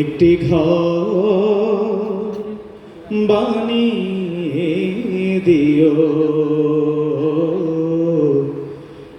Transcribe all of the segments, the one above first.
একটি ঘর বানিয়ে দিও।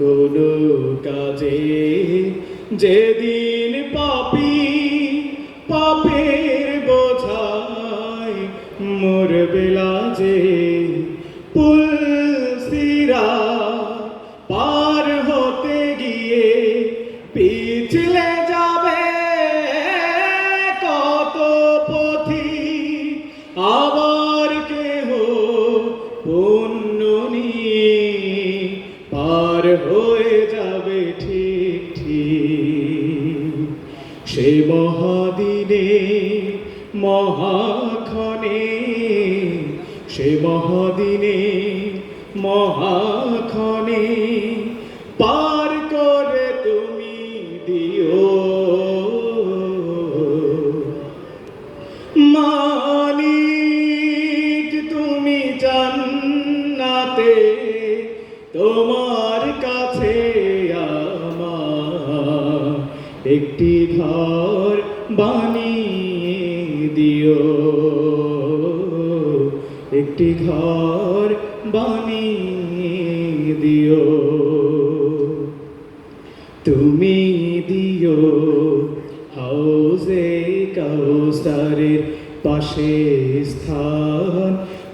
কোনো কাজে যেদিন পাপি সে মহাদিনে মহাখনে সে মহাদিনে মহাক্ষণে একটি ঘর বানিয়ে দিও। একটি ঘর বানিয়ে দিও। তুমি দিও হাউজে কাউসারের পাশে স্থান।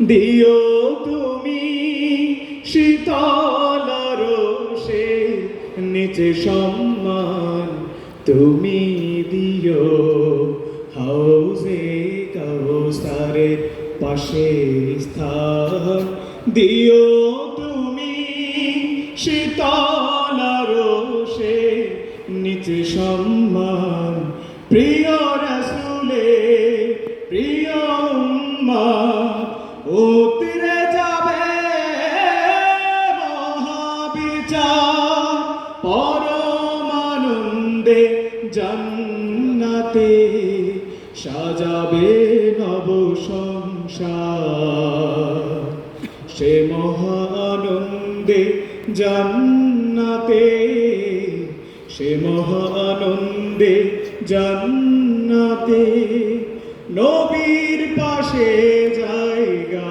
দিও তুমি শীতল রোষে নিচে সম্মান তুমি দিও হাউজে কাউসারের পাশে স্থান। দিও তুমি শীতল রোষে নিচে সম্মান। প্রিয় রসুলে, প্রিয় উম্মা উতরে যাবে মহাবিচার। পরমানন্দে জান্নাতে সাজাবে নব সংসার। সে মহানন্দে জান্নাতে সে মহানন্দে জান্নাতে নবীর পাশে জায়গা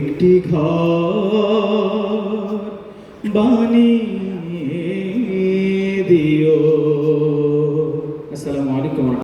একটি ঘর বানিয়ে দিও। আসসালামু আলাইকুম